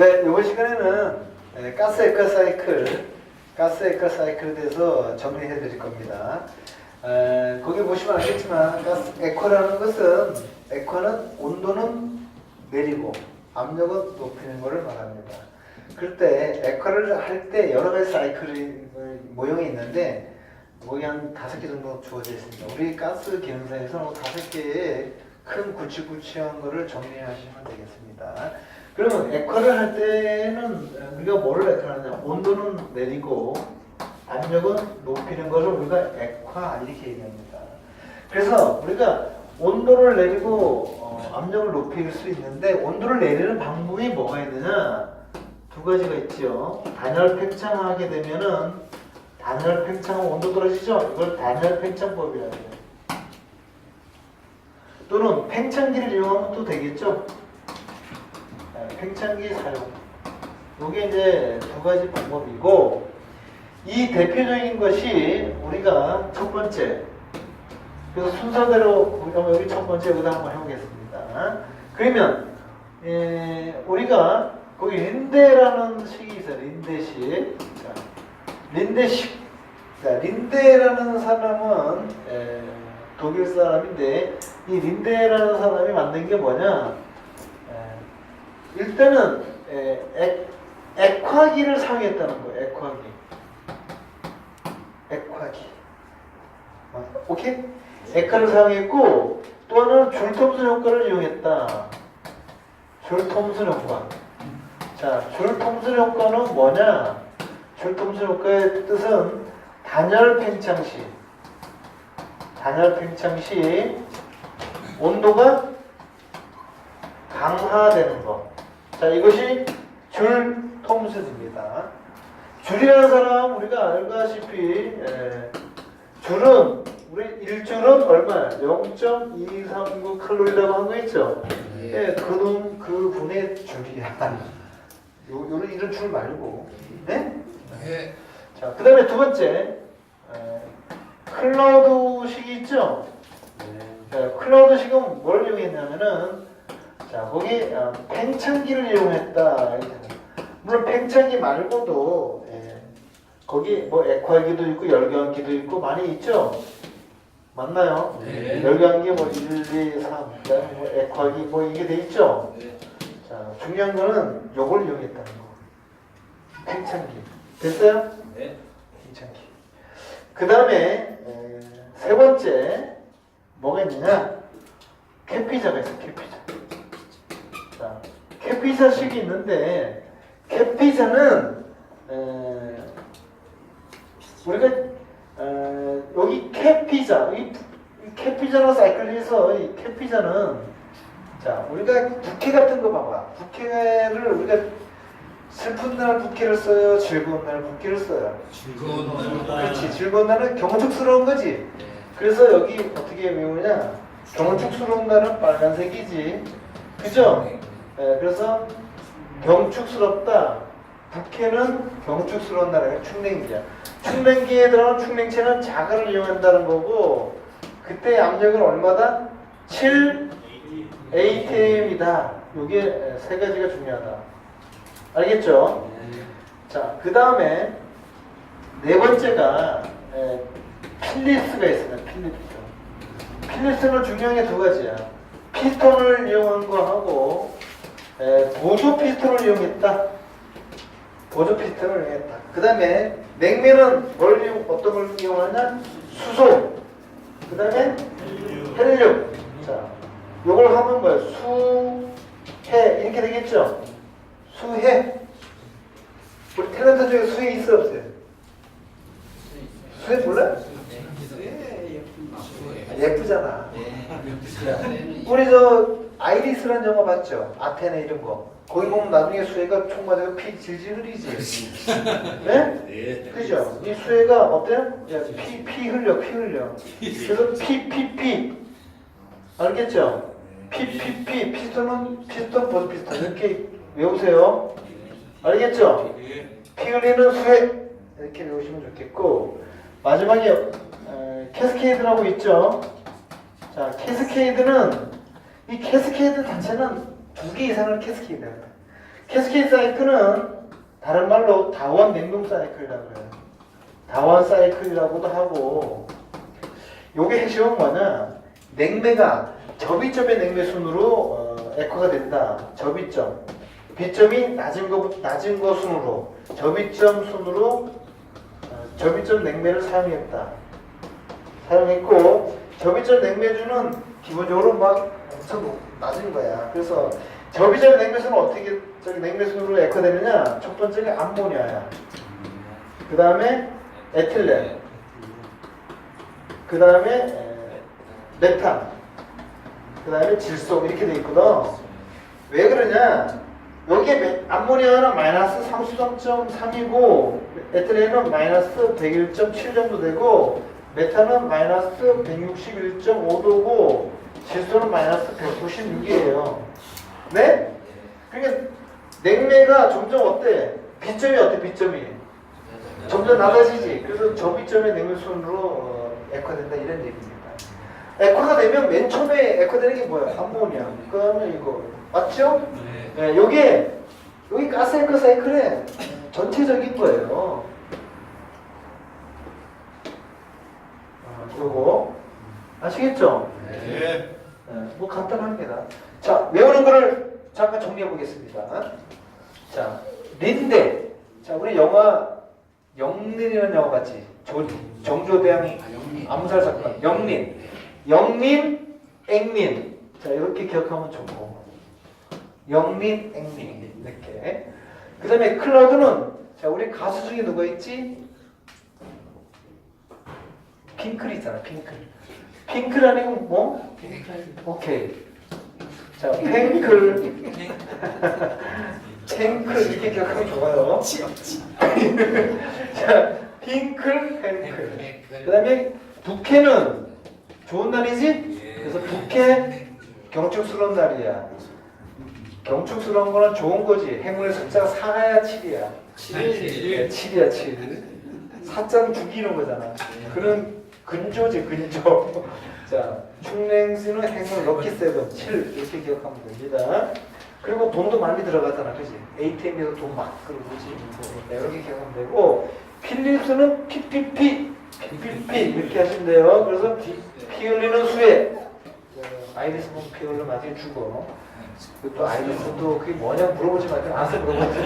네, 이번 시간에는 네, 가스 에코 사이클, 가스 에코 사이클에 대해서 정리해 드릴 겁니다. 에, 거기 보시면 알겠지만 가스 에코라는 것은 에코는 온도는 내리고 압력은 높이는 것을 말합니다. 그럴 때 에코를 할 때 여러 가지 사이클이 모형이 있는데 거기 한 다섯 개 정도 주어져 있습니다. 우리 가스 기능사에서는 다섯 개의 큰 굵직굵직한 거를 정리하시면 되겠습니다. 그러면 액화를 할 때는 우리가 뭐를 액화하냐? 온도는 내리고 압력은 높이는 것을 우리가 액화 이렇게 얘기합니다. 그래서 우리가 온도를 내리고 어, 압력을 높일 수 있는데 온도를 내리는 방법이 뭐가 있느냐? 두 가지가 있죠. 단열 팽창하게 되면은 단열 팽창은 온도 떨어지죠. 이걸 단열 팽창법이라고 해요. 또는 팽창기를 이용하면 또 되겠죠. 네, 팽창기 사용. 이게 이제 두 가지 방법이고 이 대표적인 것이 우리가 첫 번째. 그래서 순서대로 우리가 여기 첫 번째 여기다 한번 해보겠습니다. 그러면 에, 우리가 거기 린데라는 식이 있어요. 린데식. 자, 린데식. 자, 린데라는 사람은 에, 독일 사람인데 이 린데라는 사람이 만든 게 뭐냐? 에, 일단은 에, 액, 액화기를 사용했다는 거예요. 액화기. 액화기. 어, 오케이? 액화를 사용했고 또 하나는 줄톰슨 효과를 이용했다. 줄톰슨 효과. 자, 줄톰슨 효과는 뭐냐? 줄톰슨 효과의 뜻은 단열 팽창 시 단열 팽창 시 온도가 강화되는 것. 자, 이것이 줄 톰슨입니다. 줄이라는 사람 우리가 알다시피 에, 줄은 우리 1줄은 얼마야? 0.239 칼로리라고 한 거 있죠? 예, 그놈 그 분의 줄이야. 요, 요런 이런 줄 말고. 네? 네. 자, 그 다음에 두 번째, 에, 클라우드식이 있죠? 자, 클라우드식은 뭘 이용했냐면은, 자, 거기 어, 팽창기를 이용했다. 물론 팽창기 말고도, 예, 거기 뭐 액화기도 있고 열교환기도 있고 많이 있죠? 맞나요? 네. 열교환기 뭐 1, 2, 3, 그다음에 뭐 액화기 뭐 이게 돼 있죠? 네. 자, 중요한 거는 요걸 이용했다는 거. 팽창기. 됐어요? 네. 팽창기. 그 다음에 세 번째 뭐가 있느냐? 캐피자가 있어. 캐피자. 자, 캐피자식이 있는데 캐피자는 에, 우리가 에, 여기 캐피자, 이, 이 캐피자라는 사이클에서 이 캐피자는 자 우리가 부케 같은 거 봐봐. 부케를 우리가 슬픈 날 부케를 써요. 즐거운 날 부케를 써요. 즐거운 그렇지. 즐거운 날은 경축스러운 거지. 그래서 여기 어떻게 외우냐? 경축스러운 날은 빨간색이지. 그죠? 예, 그래서 경축스럽다. 북해는 경축스러운 나라가 충냉기야. 충냉기에 들어가는 충냉체는 자가를 이용한다는 거고 그때 압력은 얼마다? 7 ATM이다. 요게 세 가지가 중요하다. 알겠죠? 자, 그 다음에 네 번째가 에, 필리스가 있습니다. 필리스. 필리스는 중요한 게 두 가지야. 피스톤을 이용한 거 하고 에, 보조 피스톤을 이용했다. 보조 피스톤을 이용했다. 그 다음에 냉면은 뭘 이용, 어떤 걸 이용하냐? 수소. 그 다음에 헬륨. 자, 요걸 하면 뭐야? 수해 이렇게 되겠죠? 수해. 우리 탤런트 중에 수해 있어 없어요? 수해 몰라? 아, 예쁘잖아. 우리 저 아이리스라는 영화 봤죠? 아테네 이런 거. 거기 보면 나중에 수혜가 총 맞아서 피 질질 흘리지. 네? 네. 그죠? 이 수혜가 어때요? 야, 피, 피 흘려, 피 흘려. 그래서 피, 피, 피. 알겠죠? 피, 피, 피. 피스톤은 피스톤, 보드 피스톤. 이렇게 외우세요. 알겠죠? 피 흘리는 수혜. 이렇게 외우시면 좋겠고. 마지막에 어, 캐스케이드라고 있죠? 자, 캐스케이드는 이 캐스케이드 자체는 두 개 이상을 캐스케이드 합니다. 캐스케이드 사이클은 다른 말로 다원 냉동 사이클이라고 그래요. 다원 사이클이라고도 하고 요게 핵심은 뭐냐 냉매가 접이점의 냉매 순으로 어, 에코가 된다. 접이점. 비점이 낮은 거 낮은 거 순으로 접이점 순으로 어, 접이점 냉매를 사용했다. 사용했고 접이점 냉매주는 기본적으로 막 엄청 높- 낮은 거야. 그래서 접이점 냉매수는 어떻게 저기 냉매수로 에코 되느냐? 첫 번째가 암모니아야. 그 다음에 에틸렌. 그 다음에 메탄. 그 다음에 질소 이렇게 돼 있거든. 왜 그러냐? 여기에 메- 암모니아는 마이너스 33.3이고 에틸렌은 마이너스 101.7 정도 되고 메탄은 마이너스 161.5도고 질소는 마이너스 196이에요. 네? 그러니까 냉매가 점점 어때? 비점이 어때? 비점이 점점 낮아지지. 그래서 저 비점의 냉매 순으로 어, 액화된다 이런 얘기입니다. 액화가 되면 맨 처음에 액화되는 게 뭐야? 암모니아. 그다음에 이거 맞죠? 네, 요게 여기 가스 액화 사이클의 전체적인 거예요. 아, 요거 아시겠죠? 네. 네, 뭐 간단합니다. 자, 외우는 거를 잠깐 정리해 보겠습니다. 자, 린데. 자, 우리 영화 영린이라는 영화? 조, 정조대왕이 암살 사건. 영린. 영린, 앵린. 자, 이렇게 기억하면 좋고. 영린, 앵린. 이렇게. 그 다음에 클라우드는 자, 우리 가수 중에 누가 있지? 핑클 있잖아, 핑클. 아니고 뭐? 오케이. 자, 팽클. 탱클 이렇게 기억하면 좋아요. 자, 핑클, 팽클. 그 다음에 북해는 좋은 날이지? 그래서 북해 경축스러운 날이야. 경축스러운 거는 좋은 거지. 행운의 숫자가 4야 7이야. 네, 7이야 7. 사장 죽이는 거잖아. 그런 근조지 근조. 자, 충냉수는 행운 럭키 세븐 7 이렇게 기억하면 됩니다. 그리고 돈도 많이 들어가잖아, 그지? ATM에서 돈막 끌고지. 네, 이렇게 기억하면 되고 필립스는 PPP, PPP 이렇게 돼요. 그래서 피 흘리는 수에 아이리스 피 흘리면 나중에 죽어. 그리고 또 아이리스도 그게 뭐냐 물어보지 말고 아세 물어보지.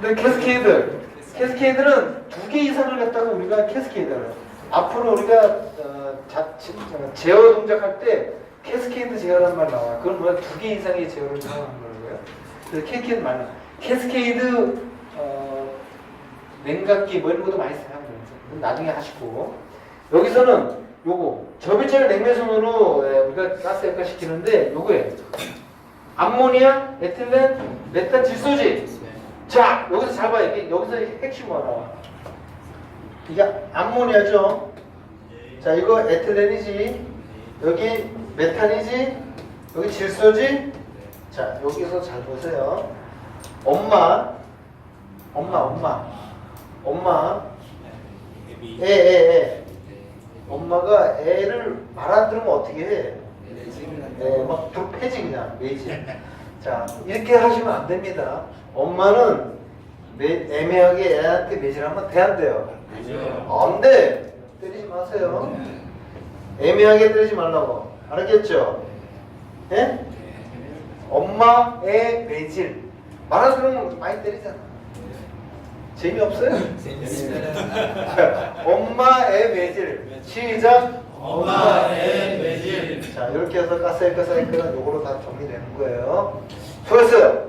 근데 캐스케이드, 캐스케이드는 두 개 이상을 갖다가 우리가 캐스케이드를 앞으로 우리가 어, 자, 지- 어, 제어 동작할 때 캐스케이드 제어라는 말 나와. 그건 뭐야? 두 개 이상의 제어를 사용하는 거고요. 그래서 캐스케이드 많이. 캐스케이드 어, 냉각기 뭐 이런 것도 많이 사용해요. 나중에 하시고 여기서는 요거 저비철 냉매순으로 예, 우리가 가스 액화 시키는데 요거예요. 암모니아, 에틸렌, 메탄 질소지. 자 여기서 잘 봐. 이게 여기서 핵심 뭐 나와? 이게 암모니아죠. 자 이거 에틸렌이지. 여기 메탄이지. 여기 질소지. 자 여기서 잘 보세요. 엄마, 엄마, 엄마, 엄마. 애, 애, 애. 엄마가 애를 말 안 들으면 어떻게 해? 네, 막 좁혀지 그냥 매지. 자 이렇게 하시면 안 됩니다. 엄마는 매, 애매하게 애한테 매질하면 돼안 돼요? 안 돼. 때리지 마세요. 애매하게 때리지 말라고. 알았겠죠? 예? 엄마의 매질. 말안 들으면 많이 때리잖아. 재미없어요? 자, 엄마의 매질. 시작. 엄마의 매질. 자, 이렇게 해서 가스사이클 사이클은 요거로 다 정리되는 거예요. 수고했어요.